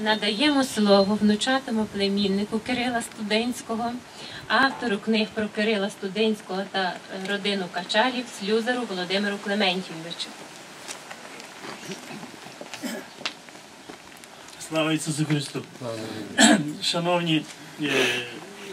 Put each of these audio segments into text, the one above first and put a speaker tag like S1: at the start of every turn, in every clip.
S1: Надаємо слово внучатому племіннику Кирила Студенського, автору книг про Кирила Студенського та е, родину Качалів, слюзару Володимиру Клементійовичу.
S2: Слава Ісусу Христу! Шановні е,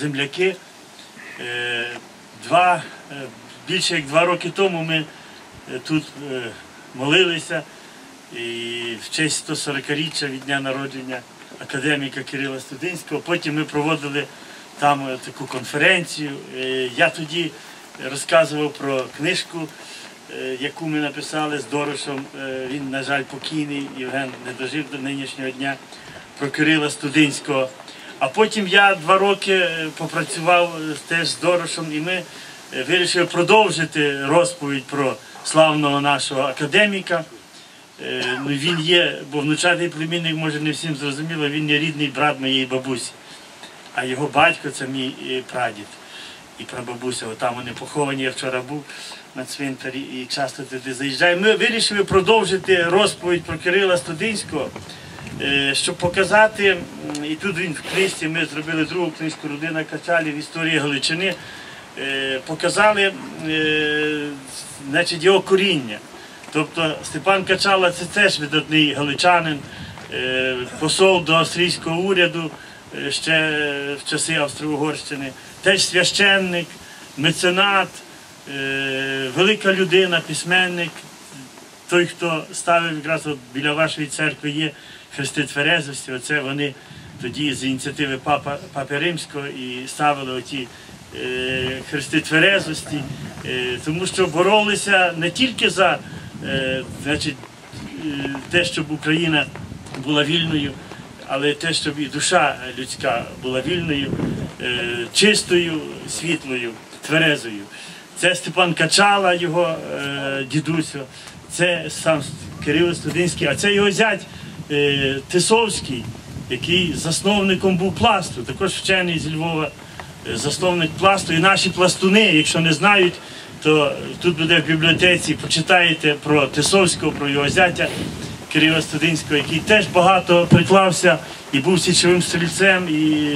S2: земляки, е, два, більше як два роки тому ми тут молилися і в честь 140-річчя від дня народження академіка Кирила Студинського. Потім ми проводили там е, таку конференцію. Е, Я тоді розказував про книжку, е, яку ми написали з Дорошем. Він, на жаль, покійний, Євген не дожив до нинішнього дня, про Кирила Студинського. А потім я два роки попрацював теж з Дорошем, і ми вирішили продовжити розповідь про славного нашого академіка. Е, Ну, він є, бо внучатий племінник, може не всім зрозуміло, він є рідний брат моєї бабусі. А його батько це мій е, прадід і прабабуся. Там вони поховані. Я вчора був на цвинтарі і часто туди заїжджаю. Ми вирішили продовжити розповідь про Кирила Студинського, е, щоб показати, і тут він в книжці, ми зробили другу книжку Родина Качалів Історія Галичини. Показали значить, його коріння. Тобто Степан Качала це теж видатний галичанин, е, посол до австрійського уряду е, ще в часи Австро-Угорщини, теж священник, меценат, е, велика людина, письменник. Той, хто ставив якраз от біля вашої церкви, є хрести Тверезості. Оце вони тоді з ініціативи Папа, Папи Римського і ставили оті хрести Тверезості, тому що боролися не тільки за значить, е, те, щоб Україна була вільною, але те, щоб і душа людська була вільною, е, чистою, світлою, тверезою. Це Степан Качала, його е, дідусю, це сам Кирило Студинський, а це його зять е, Тисовський, який засновником був пласту, також вчений з Львова, е, засновник пласту. І наші пластуни, якщо не знають, то тут буде в бібліотеці, почитаєте про Тисовського, про його зятя Кирила Студинського, який теж багато приклався і був січовим стрільцем, і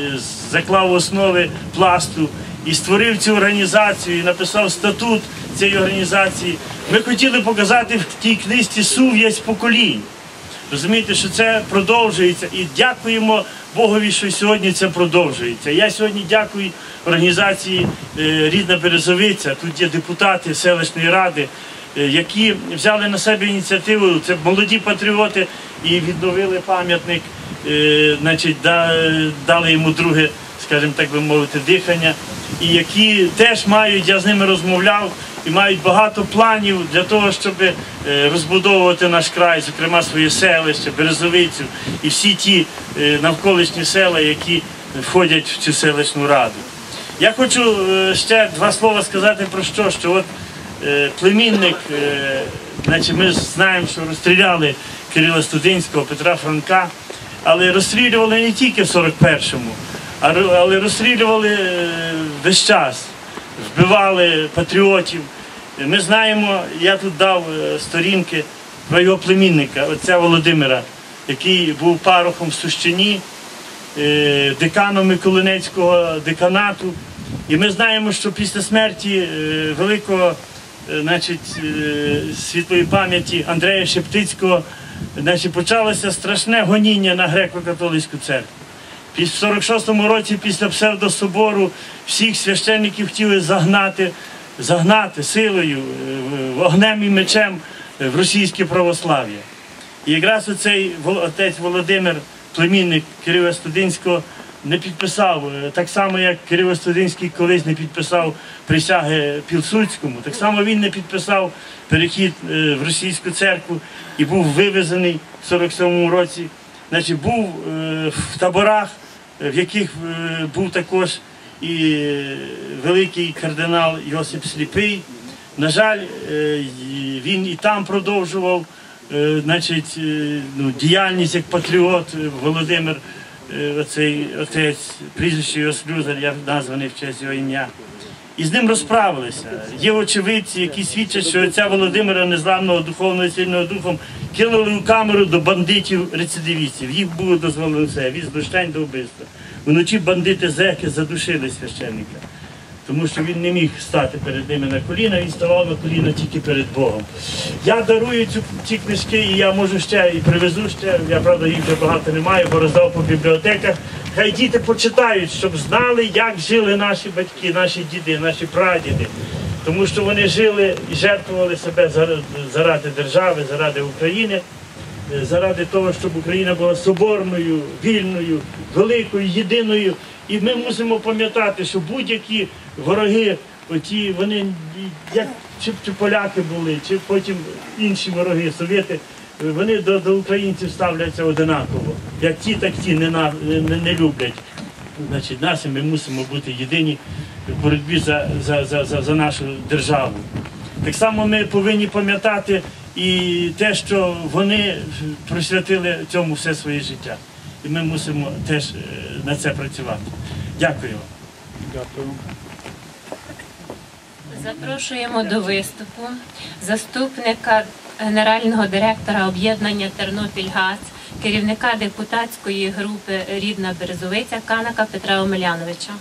S2: заклав основи пласту, і створив цю організацію, і написав статут цієї організації. Ми хотіли показати в тій книжці сув'язь поколінь. Розумієте, що це продовжується, і дякуємо Богові, що сьогодні це продовжується. Я сьогодні дякую організації е, Рідна Березовиця. Тут є депутати селищної ради, е, які взяли на себе ініціативу. Це молоді патріоти і відновили пам'ятник, е, значить, дали йому друге, скажімо так би мовити, дихання. І які теж мають, я з ними розмовляв, і мають багато планів для того, щоб е, розбудовувати наш край, зокрема своє селище, Березовицю і всі ті е, навколишні села, які входять в цю селищну раду. Я хочу е, ще два слова сказати про що, що от племінник, значить, ми знаємо, що розстріляли Кирила Студинського, Петра Франка, але розстрілювали не тільки в 41-му, але розстрілювали весь час, вбивали патріотів. Ми знаємо, я тут дав е, сторінки про племінника, отця Володимира, який був парохом в Сущині, е, деканом Миколинецького деканату. І ми знаємо, що після смерті е, великого значить, світлої пам'яті Андрея Шептицького значить, почалося страшне гоніння на греко-католицьку церкву. В 46-му році після псевдособору всіх священників хотіли загнати, загнати силою, е, вогнем і мечем е, в російське православ'я. І якраз оцей отець Володимир, племінник Кирила Студинського, не підписав, е, так само як Кирило Студинський колись не підписав присяги Пілсудському, так само він не підписав перехід в російську церкву і був вивезений в 47-му році. Значить, був в таборах, в яких е, був також і е, великий кардинал Йосип Сліпий. На жаль, е, він і там продовжував е, значить, е, ну, діяльність як патріот е, Володимир, е, оцей отець, прізвище його Слюзар, я названий в честь його ім'я. І з ним розправилися. Є очевидці, які свідчать, що отця Володимира, незламного духовного сильного духом, кинули у камеру до бандитів-рецидивістів. Їх було дозволено все, від знущань до вбивства. Вночі бандити зеки задушили священника, тому що він не міг стати перед ними на коліна, він ставав на коліна тільки перед Богом. Я дарую цю, ці книжки, і я можу ще і привезу ще. Я правда їх вже багато не маю, бо роздав по бібліотеках. Хай діти почитають, щоб знали, як жили наші батьки, наші діди, наші прадіди. Тому що вони жили і жертвували себе заради, держави, заради України, е, заради того, щоб Україна була соборною, вільною, великою, єдиною. І ми мусимо пам'ятати, що будь-які вороги, оті, вони як чи, чи поляки були, чи потім інші вороги, совєти, вони до, до українців ставляться одинаково. Як ті, так ті не, на- не, не люблять. Значить, нас і ми мусимо бути єдині в боротьбі за, за, за, за, за нашу державу. Так само ми повинні пам'ятати і те, що вони присвятили цьому все своє життя. І ми мусимо теж е, на це працювати. Дякую вам.
S3: Дякую.
S1: Запрошуємо до виступу заступника генерального директора об'єднання Тернопільгаз, керівника депутатської групи Рідна Березовиця Канака Петра Омеляновича.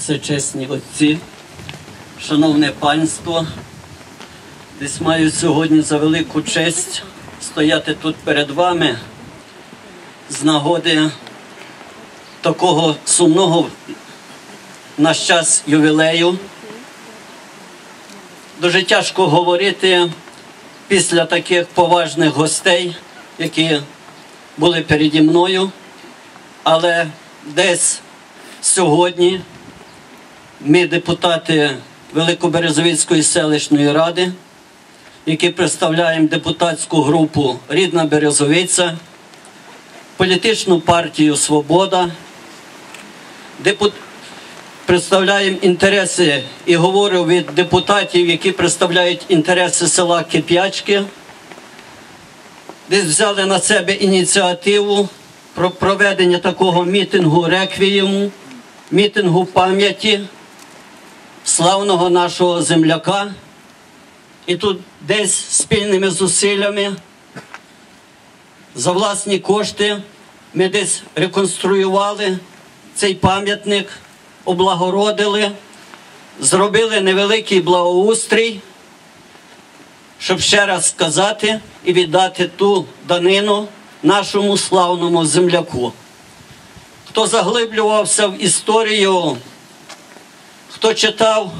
S4: всечесні отці, шановне панство, десь маю сьогодні за велику честь стояти тут перед вами з нагоди такого сумного наш час ювілею. Дуже тяжко говорити після таких поважних гостей, які були переді мною, але десь сьогодні ми, депутати Великоберезовицької селищної ради, які представляємо депутатську групу Рідна Березовиця, політичну партію Свобода, депут... представляємо інтереси і говорю від депутатів, які представляють інтереси села Кип'ячки, десь взяли на себе ініціативу про проведення такого мітингу реквієму, мітингу пам'яті славного нашого земляка. І тут десь спільними зусиллями за власні кошти ми десь реконструювали цей пам'ятник, облагородили, зробили невеликий благоустрій, щоб ще раз сказати і віддати ту данину нашому славному земляку. Хто заглиблювався в історію Хто читав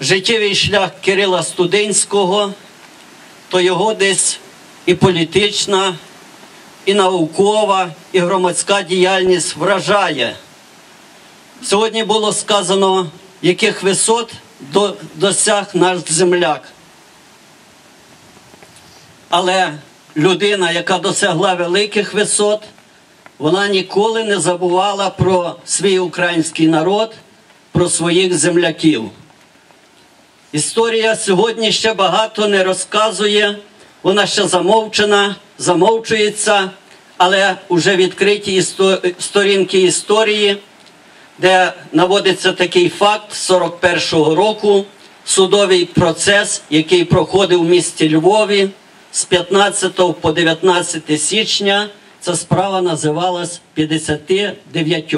S4: життєвий шлях Кирила Студенського, то його десь і політична, і наукова, і громадська діяльність вражає. Сьогодні було сказано, яких висот досяг наш земляк. Але людина, яка досягла великих висот, вона ніколи не забувала про свій український народ, про своїх земляків. Історія сьогодні ще багато не розказує, вона ще замовчена, замовчується, але вже відкриті сторінки історії, де наводиться такий факт 41-го року, судовий процес, який проходив в місті Львові з 15 по 19 січня. Ця справа називалась 59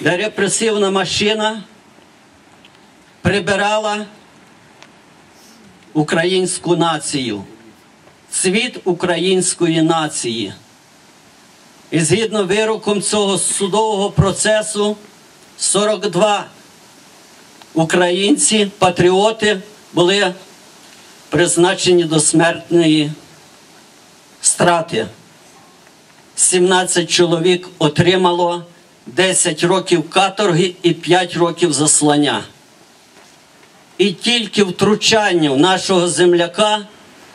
S4: де репресивна машина прибирала українську націю, цвіт української нації. І згідно вироком цього судового процесу, 42 українці, патріоти були призначені до смертної страти. 17 чоловік отримало 10 років каторги і 5 років заслання. І тільки втручанню нашого земляка,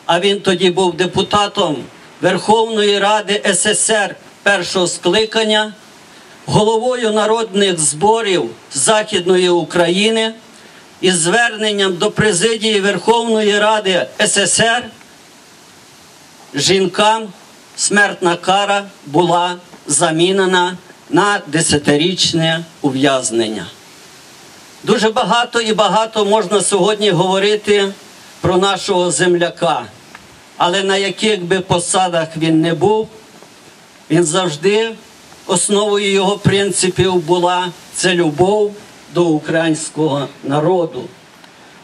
S4: а він тоді був депутатом Верховної Ради СССР першого скликання, головою народних зборів Західної України із зверненням до президії Верховної Ради СССР жінкам смертна кара була замінена на десятирічне ув'язнення. Дуже багато і багато можна сьогодні говорити про нашого земляка, але на яких би посадах він не був, він завжди основою його принципів була це любов до українського народу,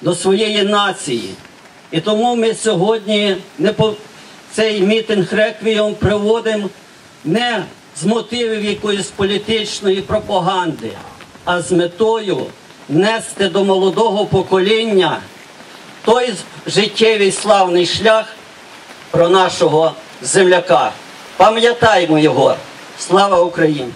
S4: до своєї нації. І тому ми сьогодні не по цей мітинг реквієм приводимо не з мотивів якоїсь політичної пропаганди, а з метою внести до молодого покоління той життєвий славний шлях про нашого земляка. Пам'ятаємо його. Слава Україні!